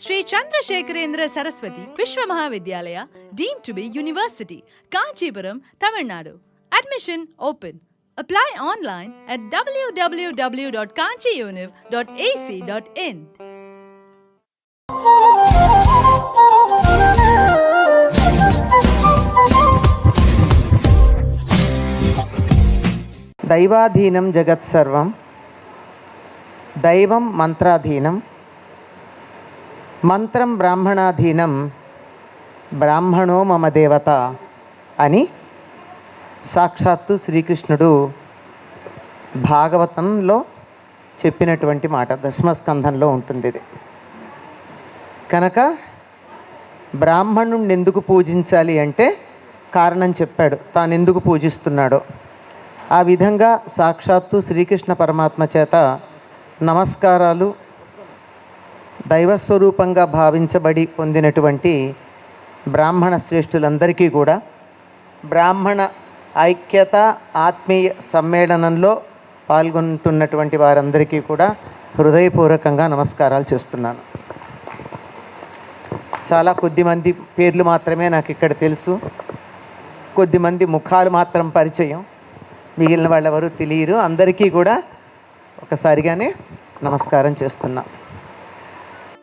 శ్రీ చంద్రశేఖరేంద్ర సరస్వతి విశ్వ Mahavidyalaya deem to be university Kanchipuram Tamil Nadu admission open apply online at WWW dot కాంచీయూనివ్ dot AC dot in దైవాధీనం జగత్సర్వం దైవం మంత్రాధీనం మంత్రం బ్రాహ్మణాధీనం బ్రాహ్మణో మమ దేవత అని సాక్షాత్తు శ్రీకృష్ణుడు భాగవతంలో చెప్పినటువంటి మాట దశమస్కంధంలో ఉంటుంది ఇది కనుక బ్రాహ్మణుణ్ణి ఎందుకు పూజించాలి అంటే కారణం చెప్పాడు తాను ఎందుకు పూజిస్తున్నాడో. ఆ విధంగా సాక్షాత్తు శ్రీకృష్ణ పరమాత్మ చేత నమస్కారాలు దైవస్వరూపంగా భావించబడి పొందినటువంటి బ్రాహ్మణ శ్రేష్ఠులందరికీ కూడా బ్రాహ్మణ ఐక్యత ఆత్మీయ సమ్మేళనంలో పాల్గొంటున్నటువంటి వారందరికీ కూడా హృదయపూర్వకంగా నమస్కారాలు చేస్తున్నాను. చాలా కొద్దిమంది పేర్లు మాత్రమే నాకు ఇక్కడ తెలుసు. కొద్దిమంది ముఖాలు మాత్రం పరిచయం. మిగిలిన వాళ్ళెవరూ తెలియరు. అందరికీ కూడా ఒకసారిగానే నమస్కారం చేస్తున్నాను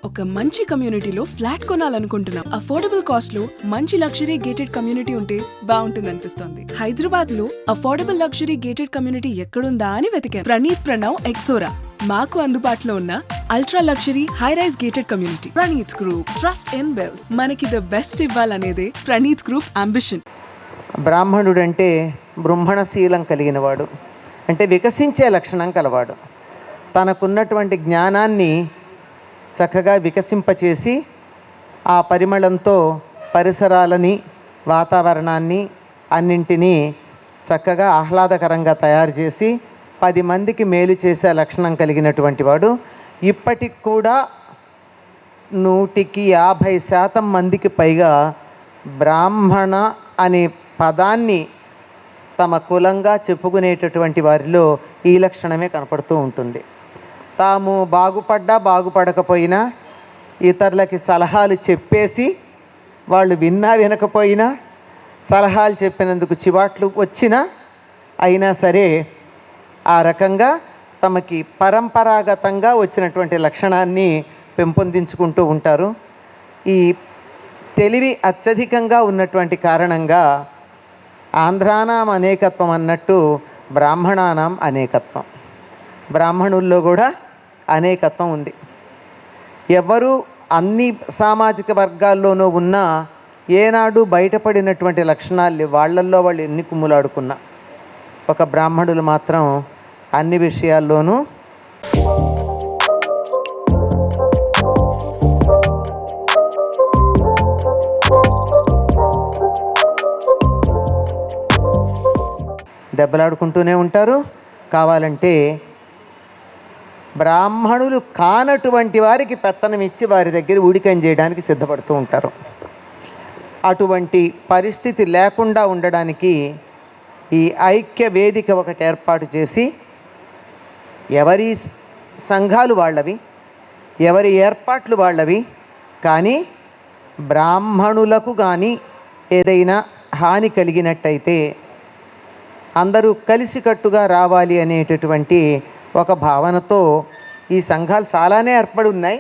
ఒక మంచి కమ్యూనిటీలో ఫ్లాట్ కొనాలనుకుంటున్నాం. అఫోర్డబుల్ కాస్ట్లో మంచి లగ్జరీ గేటెడ్ కమ్యూనిటీ ఉంటే బాగుంటుంది అనిపిస్తోంది హైదరాబాద్లో అఫోర్డబుల్ లగ్జరీ గేటెడ్ కమ్యూనిటీ ఎక్కడుందా అని వెతికాను. ప్రణీత్ ప్రణవ్ ఎక్సోరా మాకు అందుబాటులో ఉన్న ultra luxury high rise gated community Praneeth group trust in bell మనకి ద బెస్ట్ ఇవ్వాలనేదే ప్రణీత్ గ్రూప్ అంబిషన్ బ్రాహ్మణుడంటే బ్రహ్మణశీలం కలిగినవాడు. అంటే వికసించే లక్షణం కలవాడు. తనకున్నటువంటి జ్ఞానాన్ని చక్కగా వికసింపచేసి ఆ పరిమళంతో పరిసరాలని వాతావరణాన్ని అన్నింటినీ చక్కగా ఆహ్లాదకరంగా తయారు చేసి పది మందికి మేలు చేసే లక్షణం కలిగినటువంటి వాడు. ఇప్పటికి కూడా నూటికి యాభై శాతం మందికి పైగా బ్రాహ్మణ అనే పదాన్ని తమ కులంగా చెప్పుకునేటటువంటి వారిలో ఈ లక్షణమే కనపడుతూ ఉంటుంది. తాము బాగుపడ్డా బాగుపడకపోయినా ఇతరులకి సలహాలు చెప్పేసి వాళ్ళు విన్నా వినకపోయినా సలహాలు చెప్పినందుకు చివాట్లు వచ్చినా అయినా సరే ఆ రకంగా తమకి పరంపరాగతంగా వచ్చినటువంటి లక్షణాన్ని పెంపొందించుకుంటూ ఉంటారు. ఈ తెలివి అత్యధికంగా ఉన్నటువంటి కారణంగా ఆంధ్రానాం అనేకత్వం అన్నట్టు బ్రాహ్మణానాం అనేకత్వం. బ్రాహ్మణుల్లో కూడా అనేకత్వం ఉంది. ఎవరు అన్ని సామాజిక వర్గాల్లోనూ ఉన్నా ఏనాడు బయటపడినటువంటి లక్షణాలు వాళ్ళల్లో వాళ్ళు ఎన్ని కుమ్ములాడుకున్నా ఒక బ్రాహ్మణులు మాత్రం అన్ని విషయాల్లోనూ దెబ్బలాడుకుంటూనే ఉంటారు. కావాలంటే బ్రాహ్మణులు కానటువంటి వారికి పెత్తనం ఇచ్చి వారి దగ్గర ఊడికం చేయడానికి సిద్ధపడుతూ ఉంటారు. అటువంటి పరిస్థితి లేకుండా ఉండడానికి ఈ ఐక్య వేదిక ఒకటి ఏర్పాటు చేసి ఎవరి సంఘాలు వాళ్ళవి ఎవరి ఏర్పాట్లు వాళ్ళవి కానీ బ్రాహ్మణులకు కానీ ఏదైనా హాని కలిగినట్టయితే అందరూ కలిసికట్టుగా రావాలి అనేటటువంటి ఒక భావనతో ఈ సంఘాలు చాలానే ఏర్పడి ఉన్నాయి.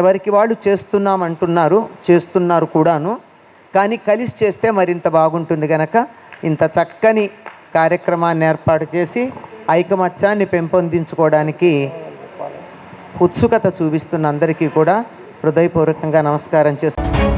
ఎవరికి వాళ్ళు చేస్తున్నామంటున్నారు చేస్తున్నారు కూడాను. కానీ కలిసి చేస్తే మరింత బాగుంటుంది కనుక ఇంత చక్కని కార్యక్రమాన్ని ఏర్పాటు చేసి ఐకమత్యాన్ని పెంపొందించుకోవడానికి ఉత్సుకత చూపిస్తున్న అందరికీ కూడా హృదయపూర్వకంగా నమస్కారం చేస్తున్నాను